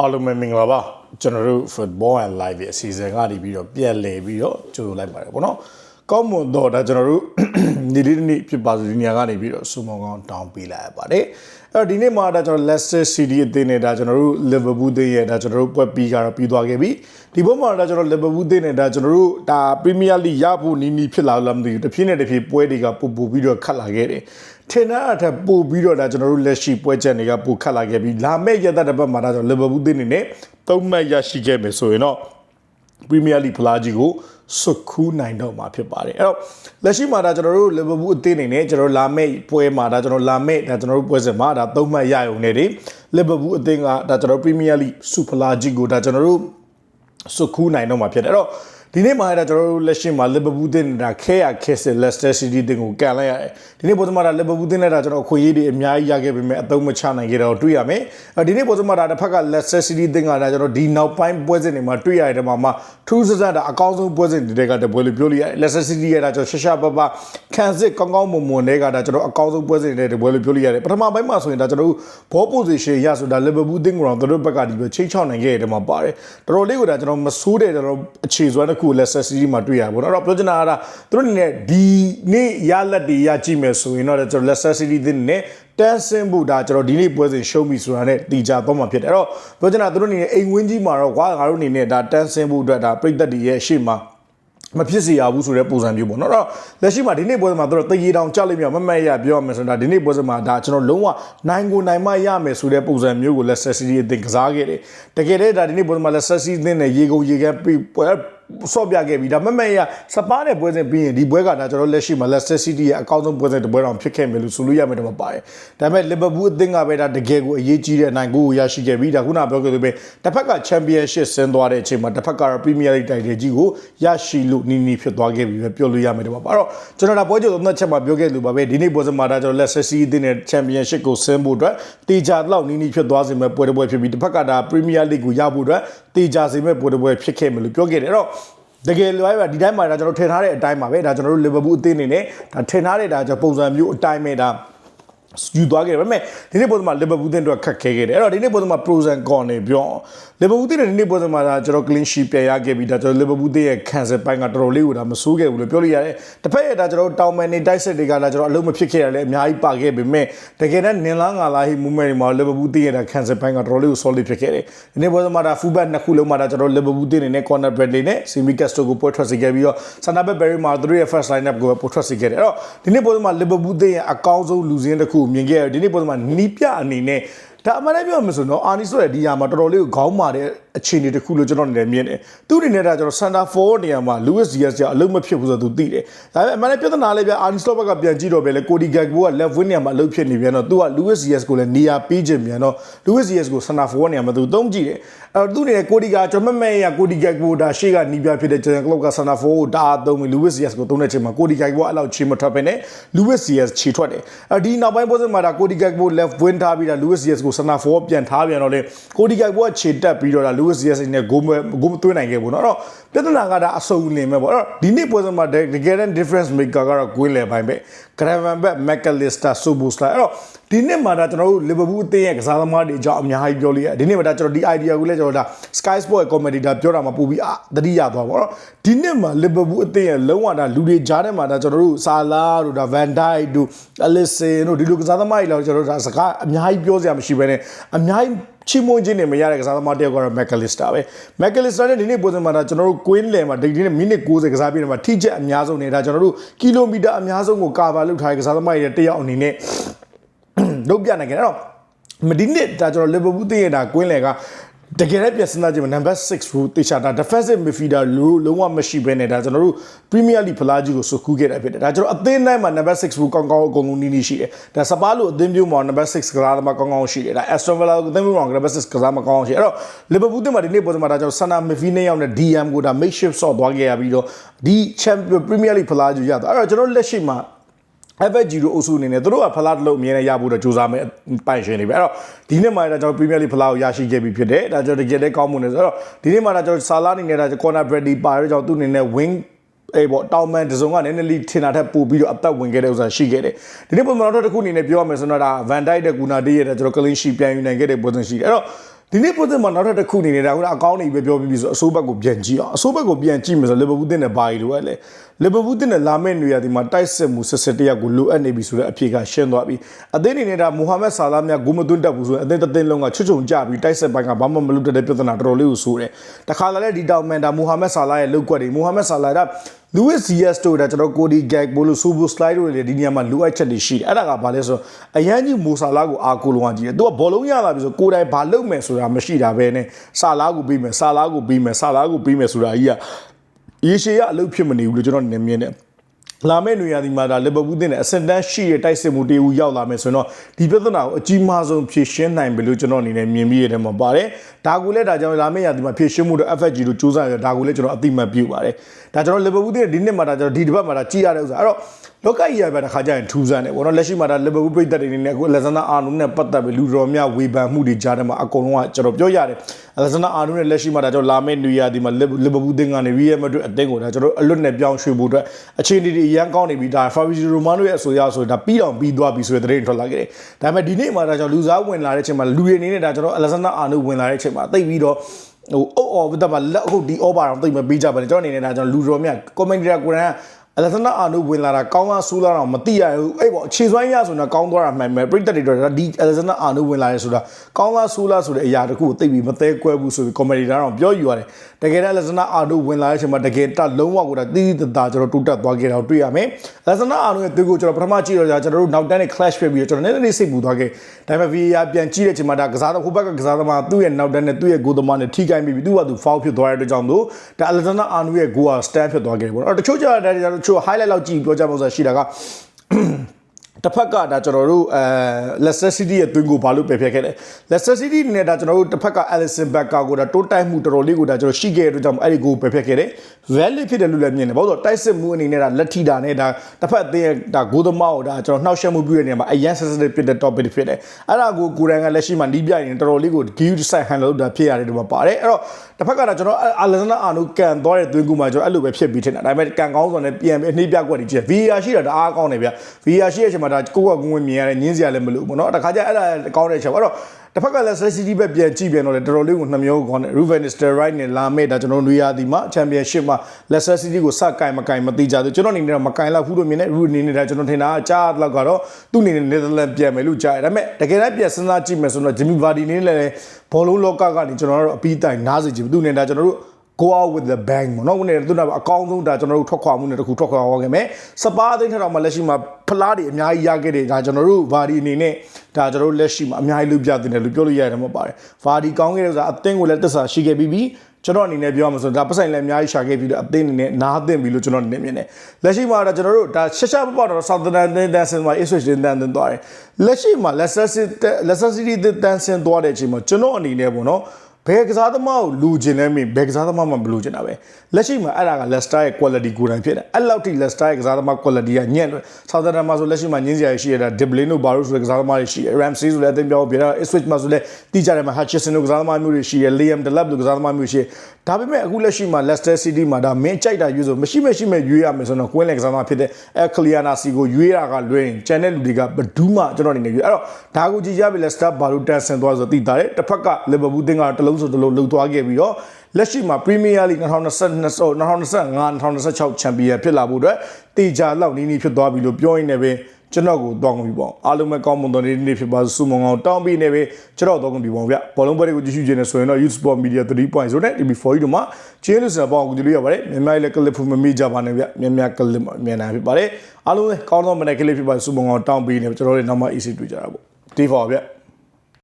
အားလုံးပဲမင်္ဂလာပါကျွန်တော်တို့ football and live ရဲ့အစီအစဉ်ကနေပြီးတော့ပြန်လည်ပြီးတော့ကြိုဆိုလိုက်ပါတယ်ပေါ့နော်ကောင်းမွန်တော့ဒါကျွန်တော်တို့ဒီလေးနေ့ဖြစ်ပါဆိုဒီနေရာကနေပြီးတော့စူမောင်ကောင်တောင်းပေးလိုက်ရပါတယ်အဲ့တော့ဒီနေ့မှာဒါကျွန်တော် Leicester City အသင်းနဲ့ဒါကျွန်တော်တို့ Liverpool အသင်းရဲ့ဒါကျွန်တော်တို့ပွဲပြီးကတော့ပြီးသွားခဲ့ပြီဒီဘက်မှာဒါကျွန်တော် Liverpool အသင်းနဲ့ဒါကျွန်တော်တို့ဒါ Premier League ရဖို့နီးနီးဖြစ်လာလို့မသိဘူးတစ်ဖြည်းနဲ့တစ်ဖြည်းပွဲတွေကပူပူပြီးတော့ခတ်လာခဲ့တယ် ထင်တာအထက်ပို့ပြီးတော့ဒါကျွန်တော်တို့လက်ရှိပွဲချက်တွေကပိုခတ်လာခဲ့ပြီးလာမယ့်ရက်သက်တစ်ပတ်မှာဒါကျွန်တော် Liverpool အသင်းနေနဲ့သုံးမှတ်ရရှိခဲ့မယ်ဆိုရင်တော့ပရီးမီးယားလိဖလားကြီးကိုစွတ်ခူးနိုင်တော့မှာဖြစ်ပါတယ်အဲ့တော့လက်ရှိမှာဒါကျွန်တော်တို့လီဗာပူးအသင်းအနေနဲ့ကျွန်တော်လာမယ့်ပွဲမှာဒါကျွန်တော်လာမယ့်ဒါကျွန်တော်တို့ပွဲစဉ်မှာဒါသုံးမှတ်ရရုံနဲ့ဒီလီဗာပူးအသင်းကဒါကျွန်တော်ပရီးမီးယားလိစူဖလားကြီးကိုဒါကျွန်တော်တို့စွတ်ခူးနိုင်တော့မှာဖြစ်တယ်အဲ့တော့ ဒီနေ့မှာဒါကျွန်တော်တို့လက်ရှိမှာလီဗာပူးတင်းဒါခဲရခဲစစ်လက်စတာစီးတီးတင်းကိုကန်လိုက်ရတယ်ဒီနေ့ပေါ်စမှာဒါလီဗာပူးတင်းနဲ့ဒါကျွန်တော်ခွေရေးတွေအများကြီးရခဲ့ပေမဲ့အသုံးမချနိုင်ခဲ့တော့တွေ့ရမယ်ဒီနေ့ပေါ်စမှာဒါတစ်ဖက်ကလက်စတာစီးတီးတင်းကဒါကျွန်တော်ဒီနောက်ပိုင်းပွဲစဉ်တွေမှာတွေ့ရတယ်မှာမှာထူးဆန်းဆန်းဒါအကောင်းဆုံးပွဲစဉ်တွေကတပွဲလို့ပြောလို့ရတယ်လက်စတာစီးတီးရဒါကျွန်တော်ရှရှာပပခံစစ်ကောင်းကောင်းမွန်မွန်တွေကဒါကျွန်တော်အကောင်းဆုံးပွဲစဉ်တွေတပွဲလို့ပြောလို့ရတယ်ပထမပိုင်းမှာဆိုရင်ဒါကျွန်တော်ဘော position ရဆိုတာလီဗာပူးတင်းကောင်တို့ဘက်ကဒီပဲချိန်ချောက်နိုင်ခဲ့တယ်မှာပါတယ်တော်တော်လေးကိုဒါကျွန်တော်မဆိုးတဲ့ကျွန်တော်အခြေစွမ်းတစ်ခုလက်စတာစီးတီးမှာတွေ့ရပါတော့အဲ့တော့ပြောချင်တာကသူတို့အနေနဲ့ဒီနေ့ရလက်တွေရကြည့်မယ်ဆိုရင်တော့ကျွန်တော်လက်စတာစီးတီးတင်းနဲ့တန်းဆင်းဖို့ဒါကျွန်တော်ဒီနေ့ပွဲစဉ်ရှုံးပြီဆိုတာနဲ့တီကြတော့မှာဖြစ်တယ်အဲ့တော့ပြောချင်တာသူတို့အနေနဲ့အိမ်ဝင်းကြီးမှာတော့ကွာငါတို့အနေနဲ့ဒါတန်းဆင်းဖို့အတွက်ဒါပြိသက်တွေရဲ့ရှေ့မှာမဖြစ်စေရဘူးဆိုတဲ့ပုံစံမျိုးပေါ့နော်အဲ့တော့လက်ရှိမှာဒီနေ့ပွဲစဉ်မှာတို့တရေတောင်ကြောက်လိုက်မြောက်မမတ်ရပြောရမယ်ဆိုတာဒီနေ့ပွဲစဉ်မှာဒါကျွန်တော်လုံးဝနိုင်ကိုနိုင်မရမယ်ဆိုတဲ့ပုံစံမျိုးကိုလက်ဆက်စီးအသင်ကစားခဲ့တယ်တကယ်တည်းဒါဒီနေ့ပွဲစဉ်မှာလက်ဆက်စီးအသင်နဲ့ရေကုန်ရေကန်ပြီးပွဲ ဆော့ပြခဲ့ပြီဒါမမတ်ရစပါးတဲ့ပွဲစဉ်ပြီးရင်ဒီပွဲကဒါကျွန်တော်လက်ရှိမှာ Leicester City ရဲ့အကောင်းဆုံးပွဲစဉ်တစ်ပွဲတောင်ဖြစ်ခဲ့မယ်လို့ဆိုလို့ရမယ်တော့မပါတယ်ဒါပေမဲ့ Liverpool အသင်းကပဲဒါတကယ်ကိုအရေးကြီးတဲ့နိုင်ကိုရရှိခဲ့ပြီဒါခုနပြောခဲ့သလိုပဲတစ်ဖက်က Championship ဆင်းသွားတဲ့အချိန်မှာတစ်ဖက်ကတော့ Premier League တိုင်တယ်ကြီးကိုရရှိလို့နီးနီးဖြစ်သွားခဲ့ပြီပဲပြောလို့ရမယ်တော့ပါအဲ့တော့ကျွန်တော်ဒါပွဲကြိုသုံးသက်ချက်မှာပြောခဲ့လို့ပါပဲဒီနေ့ပွဲစဉ်မှာဒါကျွန်တော် Leicester City အသင်းနဲ့ Championship ကိုဆင်းဖို့အတွက်တေချာတော့နီးနီးဖြစ်သွားစေမဲ့ပွဲတစ်ပွဲဖြစ်ပြီးတစ်ဖက်ကဒါ Premier League ကိုရဖို့အတွက်တေချာစေမဲ့ပွဲတစ်ပွဲဖြစ်ခဲ့မယ်လို့ပြောခဲ့တယ်အဲ့တော့ တကယ်လို့ပဲဒီတိုင်းမှာဒါကျွန်တော်ထင်ထားတဲ့အတိုင်းပါပဲဒါကျွန်တော်တို့လီဗာပူးအသင်းအနေနဲ့ဒါထင်ထားတဲ့ဒါကျွန်တော်ပုံစံမျိုးအတိုင်းပဲဒါယူသွားခဲ့တယ်ဒါပေမဲ့ဒီနေ့ပုံစံမှာလီဗာပူးအသင်းတို့ခက်ခဲခဲ့တယ်အဲ့တော့ဒီနေ့ပုံစံမှာ pros and cons တွေပြောလီဗာပူးအသင်းနဲ့ဒီနေ့ပုံစံမှာဒါကျွန်တော် clean sheet ပြန်ရခဲ့ပြီးဒါကျွန်တော်လီဗာပူးအသင်းရဲ့ခံစစ်ပိုင်းကတော်တော်လေးကိုဒါမဆိုးခဲ့ဘူးလို့ပြောလို့ရတယ်တစ်ဖက်ရဲ့ဒါကျွန်တော်တောင်မန်နေတိုက်စစ်တွေကဒါကျွန်တော်အလုံးမဖြစ်ခဲ့ရလဲအများကြီးပါခဲ့ပေမဲ့တကယ်တမ်းနင်လားငါလားဟိ movement တွေမှာလီဗာပူးအသင်းရဲ့ဒါခံစစ်ပိုင်းကတော်တော်လေးကို solid ဖြစ်ခဲ့တယ်ဒီနေ့ပုံစံမှာဒါ full back နှစ်ခုလုံးမှာဒါကျွန်တော်လီဗာပူးအသင်းအနေနဲ့ corner bradley နဲ့ semi castro ကိုပွဲထွက်စေခဲ့ပြီးတော့ center back berry မှာသူတို့ရဲ့ first line up ကိုပွဲထွက်စေခဲ့တယ်အဲ့တော့ဒီနေ့ပုံစံမှာလီဗာပူးအသင်းရဲ့အကောင်းဆုံးလူစင်းတစ်ခုမြင်ခဲ့ရတယ်ဒီနေ့ပုံစံမှာနီးပြအနေနဲ့ ဒါအမှန်တည်းပြောမှဆိုတော့အာနီဆိုတဲ့ဒီဟာမှာတော်တော်လေးကိုခေါင်းမာတဲ့အခြေအနေတစ်ခုလို့ကျွန်တော်အနေနဲ့မြင်တယ်သူ့အနေနဲ့ဒါကျွန်တော် center forward နေရာမှာ Luis Diaz ကအလုံးမဖြစ်ဘူးဆိုတော့သူသိတယ်ဒါပေမဲ့အမှန်တည်းပြဿနာလေးပြအာနီဆိုဘက်ကပြန်ကြည့်တော့ပဲလေကိုဒီဂက်ဘိုက left wing နေရာမှာအလုံးဖြစ်နေပြန်တော့သူက Luis Diaz ကိုလည်းနေရာပေးခြင်းပြန်တော့ Luis Diaz ကို center forward နေရာမှာသူသုံးကြည့်တယ်အဲ့တော့သူ့အနေနဲ့ကိုဒီကကျွန်မမဲရကိုဒီဂက်ဘိုဒါရှေ့ကနီးပြဖြစ်တဲ့ Jurgen Klopp က center forward ကိုဒါသုံးပြီး Luis Diaz ကိုသုံးတဲ့ချိန်မှာကိုဒီဂက်ဘိုကအဲ့လောက်ချေမထွက်ပဲနဲ့ Luis Diaz ခြေထွက်တယ်အဲ့ဒီနောက်ပိုင်းပွဲစဉ်မှာဒါကိုဒီဂက်ဘို left wing ထားပြီးဒါ Luis Diaz ကိုcenter forward ပြန်ထားပြန်တော့လေကိုဒီဂက်ဘိုကခြေတက်ပြီးတော့ဒါ Luis Diaz နဲ့ဂိုးမဂိုးမသွင်းနိုင်ခဲ့ဘူးเนาะအဲ့တော့ပြဿနာကဒါအစုံလင်ပဲပေါ့အဲ့တော့ဒီနေ့ပွဲစဉ်မှာတကယ်တမ်း difference maker ကတော့ကွင်းလေပိုင်းပဲ Gravenberch McAllister Szoboszlai အဲ့တော့ ဒီနေ့မှာဒါကျွန်တော်တို့ Liverpool အသင်းရဲ့ကစားသမားတွေအကြောင်းအများကြီးပြောလို့ရတယ်ဒီနေ့မှာဒါကျွန်တော်ဒီ idea ကိုလည်းကျွန်တော်ဒါ Sky Sport ရဲ့ commentator ပြောတာမှာပို့ပြီးအာတတိယသွားပါတော့ဒီနေ့မှာ Liverpool အသင်းရဲ့လုံးဝဒါလူတွေကြားထဲမှာဒါကျွန်တော်တို့ Salah တို့ဒါ Van Dijk တို့ Alisson တို့ဒီလိုကစားသမားတွေလောက်ကျွန်တော်တို့ဒါစကားအများကြီးပြောစရာမရှိဘဲနဲ့အများကြီးချီမွန်ချင်းနေမရတဲ့ကစားသမားတယောက်ကတော့ McAllister ပဲ McAllister နဲ့ဒီနေ့ပုံစံမှာဒါကျွန်တော်တို့ Queen လယ်မှာဒီနေ့မိနစ်60ကစားပြနေမှာထိချက်အများဆုံးနေတာကျွန်တော်တို့ကီလိုမီတာအများဆုံးကိုကာဗာလုပ်ထားတဲ့ကစားသမားတွေတယောက်အနေနဲ့ လုပ်ပြနိုင်ကြတယ်အဲ့တော့မဒီနေ့ဒါကျွန်တော် Liverpool သိရတာ Queen လယ်ကတကယ်လည်းပြန်စဉ်းစားကြည့်မှာ number 6 rule တေချာတာ defensive midfielder လို့လုံးဝမရှိဘဲနဲ့ဒါကျွန်တော်တို့ Premier League ဖလားကြီးကိုစုကူးခဲ့တာဖြစ်တယ်ဒါကျွန်တော်အသင်းတိုင်းမှာ number 6 rule ကောင်းကောင်းအကုန်လုံးနီးနီးရှိတယ်ဒါစပါးလို့အသင်းမျိုးမှာ number 6ကစားသမားကောင်းကောင်းရှိတယ်ဒါ Aston Villa ကိုအသင်းမျိုးမှာ number 6ကစားမကောင်းအောင်ရှိတယ်အဲ့တော့ Liverpool တင်မှာဒီနေ့ပေါ်စမှာဒါကျွန်တော် Sana Mvine နဲ့ရောက်တဲ့ DM ကိုဒါ makeshift ဆော့သွားခဲ့ရပြီးတော့ဒီ Champion Premier League ဖလားကြီးရတော့အဲ့တော့ကျွန်တော်လက်ရှိမှာ FG တို့အုပ်စုအနေနဲ့တို့ကဖလားတစ်လုံးအမြဲတမ်းရဖို့တော့ကြိုးစားမယ်ပိုင်ရှင်တွေပဲအဲ့တော့ဒီနေ့မှာဒါကျွန်တော် Premier League ဖလားကိုရရှိခဲ့ပြီဖြစ်တယ်ဒါကျွန်တော်တကယ်လည်းကောင်းမွန်နေဆိုတော့ဒီနေ့မှာဒါကျွန်တော်ဆာလာအနေနဲ့ဒါ corner Brady ပါရကြောင့်သူ့အနေနဲ့ wing အေးပေါ့တောင်မန်တစုံကနည်းနည်းလေးထင်တာထက်ပိုပြီးတော့အသက်ဝင်ခဲ့တဲ့ဥစ္စာရှိခဲ့တယ်ဒီနေ့ပုံမှန်တော့တစ်ခုအနေနဲ့ပြောရမယ်ဆိုတော့ဒါ Van Dijk တဲ့ကူနာတေးရဲ့ကျွန်တော် clean sheet ပြန်ယူနိုင်ခဲ့တဲ့ပုံစံရှိတယ်အဲ့တော့ဒီနေ့ပုံစံမှာနောက်ထပ်တစ်ခုအနေနဲ့ဒါကအကောင်းနေပဲပြောပြီးပြီဆိုအဆိုးဘက်ကိုပြန်ကြည့်အောင်အဆိုးဘက်ကိုပြန်ကြည့်မယ်ဆိုလီဗာပူးတင်တဲ့ဘာကြီးလိုရလဲ လီဗာပူးတင်တဲ့လာမယ့်နေရာဒီမှာတိုက်စစ်မှုဆက်ဆက်တရက်ကိုလိုအပ်နေပြီဆိုတဲ့အဖြေကရှင်းသွားပြီအသင်းအနေနဲ့ဒါမိုဟာမက်ဆာလာမြတ်ဂိုးမသွင်းတတ်ဘူးဆိုရင်အသင်းတစ်သင်းလုံးကချွတ်ချုံကြပြီးတိုက်စစ်ပိုင်းကဘာမှမလုပ်တတ်တဲ့ပြဿနာတော်တော်လေးကိုဆိုးတယ်တခါလာလဲဒီတောင်မန်ဒါမိုဟာမက်ဆာလာရဲ့လောက်ကွက်တွေမိုဟာမက်ဆာလာက Luis Diaz တို့ဒါကျွန်တော်ကိုဒီ gag ဘိုလို့ Subo slide တို့လည်းဒီနေရာမှာလိုအပ်ချက်တွေရှိတယ်အဲ့ဒါကဘာလဲဆိုတော့အရန်ကြီးမိုဆာလာကိုအာကိုလုံးကကြီးတယ်သူကဘောလုံးရလာပြီဆိုကိုယ်တိုင်ဘာလုပ်မယ်ဆိုတာမရှိတာပဲနဲ့ဆာလာကိုပြီးမယ်ဆာလာကိုပြီးမယ်ဆာလာကိုပြီးမယ်ဆိုတာကြီးက ရေရှည်ရအလုပ်ဖြစ်မနေဘူးလို့ကျွန်တော်နေမြင်တယ်လာမယ့်နေရာဒီမှာဒါလီဗာပူးတင်တဲ့အစင်တန်းရှိတဲ့တိုက်စစ်မှုတေးဦးရောက်လာမယ်ဆိုရင်တော့ဒီပြဿနာကိုအကြီးမားဆုံးဖြေရှင်းနိုင်ပြီလို့ကျွန်တော်အနေနဲ့မြင်ပြီးရတယ်မှာပါတယ်ဒါကိုလည်းဒါကြောင့်လာမယ့်ရာဒီမှာဖြေရှင်းမှုတော့ FFG တို့စူးစမ်းရဒါကိုလည်းကျွန်တော်အတိမတ်ပြုပါတယ်ဒါကျွန်တော်လီဗာပူးတင်ဒီနှစ်မှာဒါကျွန်တော်ဒီတစ်ပတ်မှာဒါကြည့်ရတဲ့ဥစ္စာအဲ့တော့ လောကကြီးရပဲတစ်ခါကျရင်ထူးဆန်းတယ်ဘောနော်လက်ရှိမှာဒါလီဗာပူးပြည်သက်တွေနေနဲ့အခုလက်စနာအာနုနဲ့ပတ်သက်ပြီးလူတော်များဝေဖန်မှုတွေကြားထဲမှာအကုန်လုံးကကျွန်တော်ပြောရတယ်လက်စနာအာနုနဲ့လက်ရှိမှာဒါကျွန်တော်လာမယ့်နေရာဒီမှာလီဗာပူးတင်ကနေရီယယ်မက်ဒရစ်အသင်းကိုဒါကျွန်တော်အလွတ်နဲ့ပြောင်းရွှေ့ဖို့အတွက်အခြေအနေတွေအရန်ကောင်းနေပြီဒါဖာဘီဂျီရိုမာနိုရဲ့အဆိုအရဆိုဒါပြီးအောင်ပြီးသွားပြီဆိုတဲ့သတင်းထွက်လာခဲ့တယ်ဒါပေမဲ့ဒီနေ့မှာဒါကျွန်တော်လူစားဝင်လာတဲ့အချိန်မှာလူတွေအနေနဲ့ဒါကျွန်တော်အလက်စနာအာနုဝင်လာတဲ့အချိန်မှာတိတ်ပြီးတော့ဟိုအော်အော်ဘတ်မှာလက်ဟုတ်ဒီ over တော့တိတ်မပေးကြပါနဲ့ကျွန်တော်အနေနဲ့ဒါကျွန်တော်လူတော်မြတ် commentator ကိုယ်တိုင် အလသနာအာနုဝင်လာတာကောင်းလားဆိုးလားတော့မသိရဘူးအဲ့ပေါ့အခြေစွမ်းရဆိုတော့ကောင်းသွားတာမှန်မယ်ပြိတ္တတွေတော့ဒီအလသနာအာနုဝင်လာရဲဆိုတာကောင်းလားဆိုးလားဆိုတဲ့အရာတခုကိုသိပြီးမသေးကွဲဘူးဆိုပြီး comedy တော့ပြောယူရတယ်တကယ်တမ်းအလသနာအာနုဝင်လာတဲ့အချိန်မှာတကယ်တလုံးဝကိုဒါတိတိတသားကျွန်တော်တိုးတက်သွားခဲ့တာကိုတွေ့ရမယ်အလသနာအာနုရဲ့သူကိုကျွန်တော်ပထမကြည့်တော့ကျွန်တော်တို့နောက်တန်းနဲ့ clash ဖြစ်ပြီးတော့ကျွန်တော်နည်းနည်းစိတ်ပူသွားခဲ့ဒါပေမဲ့ VAR ပြန်ကြည့်တဲ့အချိန်မှာဒါကစားတော့ဟိုဘက်ကကစားသမားသူ့ရဲ့နောက်တန်းနဲ့သူ့ရဲ့ဂိုးသမားနဲ့ထိခိုက်မိပြီးသူ့ကသူ foul ဖြစ်သွားတဲ့အတွက်ကြောင့်တို့ဒါအလသနာအာနုရဲ့ဂိုးက stand ဖြစ်သွားခဲ့တယ်ပေါ့နော်တချို့ကျတော့ဒါတချို့ highlight လောက်ကြည့်ပြောကြမှာဆိုရှိတာက တစ်ဖက်ကဒါကျွန်တော်တို့အဲ Leicester City ရဲ့သွင်းကိုဘာလို့ပယ်ဖျက်ခဲ့လဲ Leicester City နဲ့ဒါကျွန်တော်တို့တစ်ဖက်က Alisson Becker ကိုဒါတိုးတိုက်မှုတော်တော်လေးကိုဒါကျွန်တော်ရှိခဲ့တဲ့အတွက်ကြောင့်အဲ့ဒီကိုပယ်ဖျက်ခဲ့တယ် valid ဖြစ်တယ်လို့လည်းမြင်တယ်ဘာလို့လဲတိုက်စစ်မှုအနေနဲ့ဒါလက်ထီတာနဲ့ဒါတစ်ဖက်အသင်းရဲ့ဒါဂိုးသမားကိုဒါကျွန်တော်နှောက်ယှက်မှုပြုတဲ့နေရာမှာအရန် sensitive ဖြစ်တဲ့ topic ဖြစ်တယ်အဲ့ဒါကိုကိုရန်ကလက်ရှိမှာနီးပြရင်တော်တော်လေးကို give side hand လုပ်တာဖြစ်ရတယ်ဒီမှာပါတယ်အဲ့တော့တစ်ဖက်ကဒါကျွန်တော်အာလန်နာအာနုကန်သွားတဲ့သွင်းကူမှာကျွန်တော်အဲ့လိုပဲဖြစ်ပြီးထင်တာဒါပေမဲ့ကန်ကောင်းစွာနဲ့ပြန်ပြီးအနှိပြကွက်တွေကြည့် VR ရှိတာတအားကောင်းတယ်ဗျ VR ရှိတဲ့အချိန်မှာဒါကိုကကွန်းဝင်မြင်ရတယ်ညင်းစရာလည်းမလိုဘူးပေါ့နော်တခါကျအဲ့ဒါကောင်းတဲ့အချက်အဲ့တော့တစ်ဖက်ကလည်း City ပဲပြန်ကြည့်ပြန်တော့လေတော်တော်လေးကိုနှမျိုးကောင်းတယ် Ruben Sterling နဲ့လာမေ့ဒါကျွန်တော်တို့ရသည်မှာ Championship မှာ Leicester City ကိုစကင်မကင်မသိကြသေးကျွန်တော်အနေနဲ့တော့မကင်လောက်ဘူးလို့မြင်တယ် Ru အနေနဲ့ဒါကျွန်တော်ထင်တာကြားတော့ကတော့သူ့အနေနဲ့ Netherlands ပြန်မယ်လို့ကြားတယ်ဒါပေမဲ့တကယ်တမ်းပြန်စဉ်းစားကြည့်မယ်ဆိုတော့ Jimmy Vardy နေလည်းဘောလုံးလောကကနေကျွန်တော်တို့အပီးတိုင်နားစေချင်ဘူးသူ့အနေနဲ့ဒါကျွန်တော်တို့ go out with the bang ပေါ့နော်ဦးနေသူကအကောင်းဆုံးဒါကျွန်တော်တို့ထွက်ခွာမှုနဲ့တခုထွက်ခွာသွားခဲ့မယ်စပါးသိန်းထက်တော့မှလက်ရှိမှာဖလားတွေအများကြီးရခဲ့တယ်ဒါကျွန်တော်တို့ဗာဒီအနေနဲ့ဒါကျွန်တော်တို့လက်ရှိမှာအများကြီးလုပ်ပြတင်တယ်လို့ပြောလို့ရတယ်မပါတယ်ဗာဒီကောင်းခဲ့တဲ့ဥစ္စာအသင်းကိုလည်းတစ္ဆာရှိခဲ့ပြီးပြီကျွန်တော်အနေနဲ့ပြောရမှာဆိုဒါပတ်ဆိုင်လည်းအများကြီးရှာခဲ့ပြီးတော့အသင်းအနေနဲ့နားသင့်ပြီလို့ကျွန်တော်အနေနဲ့မြင်တယ်လက်ရှိမှာတော့ကျွန်တော်တို့ဒါရှက်ရှက်ပပတော့ Southern တင်းတန်းစင်မှာ Ipswich တင်းတန်းတင်းသွားတယ်လက်ရှိမှာ Leicester City Leicester City တင်းတန်းစင်သွားတဲ့အချိန်မှာကျွန်တော်အနေနဲ့ပေါ့နော် ဘယ်ကစားသမားကိုလူကျင်လဲမင်းဘယ်ကစားသမားမှမလူကျင်တာပဲလက်ရှိမှာအဲ့ဒါက Leicester ရဲ့ quality ကိုယ်တိုင်ဖြစ်တယ်အဲ့လောက်ထိ Leicester ရဲ့ကစားသမား quality ကညံ့တယ် Southampton မှာဆိုလက်ရှိမှာညင်းစရာရှိရတာ Diblin တို့ဘာလို့ဆိုတဲ့ကစားသမားတွေရှိတယ် Ramsey ဆိုလည်းအသိပြောပြတာ Ipswich မှာဆိုလည်းတီးကြတယ်မှာ Hutchinson တို့ကစားသမားမျိုးတွေရှိတယ် Liam Delap တို့ကစားသမားမျိုးရှိတယ် ဒါပေမဲ့အခုလက်ရှိမှာ Leicester City မှာဒါမင်းကြိုက်တာရွေးဆိုမရှိမရှိမဲ့ရွေးရမယ်ဆိုတော့ Queen လက်ကစားသမားဖြစ်တဲ့ Ecliana C ကိုရွေးတာကလွှဲရင်ကျန်တဲ့လူတွေကဘယ်သူမှကျွန်တော်အနေနဲ့ရွေးအဲ့တော့ဒါကိုကြည့်ကြပြီ Leicester ဘာလို့တန်ဆင်သွားဆိုသိတာတယ်တစ်ဖက်က Liverpool တင်းကတလုံးဆိုတလုံးလှုပ်သွားခဲ့ပြီးတော့လက်ရှိမှာ Premier League 2022 2025 2026 Champion ဖြစ်လာဖို့အတွက်တေချာလောက်နီးနီးဖြစ်သွားပြီလို့ပြောရင်းနဲ့ပဲ ကျွန်တော်ကိုတောင်းပြီပေါ့အားလုံးပဲကောင်းမွန်တဲ့နေ့နေ့ဖြစ်ပါစုမုံအောင်တောင်းပြီးနေပဲကျွန်တော်တောင်းပြီပေါ့ဗျဘောလုံးပွဲတွေကိုကြည့်ရှုခြင်းနဲ့ဆိုရင်တော့ Youth Sport Media 3.0နဲ့ TV4 တို့မှာချင်းလို့စတဲ့ပေါ့ကိုကြည့်လို့ရပါတယ်မြန်မာလည်း clip မမေ့ကြပါနဲ့ဗျမြန်မာ clip မြန်နိုင်ဖြစ်ပါတယ်အားလုံးပဲကောင်းသောမနေ့ clip ဖြစ်ပါစုမုံအောင်တောင်းပြီးနေကျွန်တော်တို့နောက်မှ EC တွေ့ကြတာပေါ့ TV4 ဗျ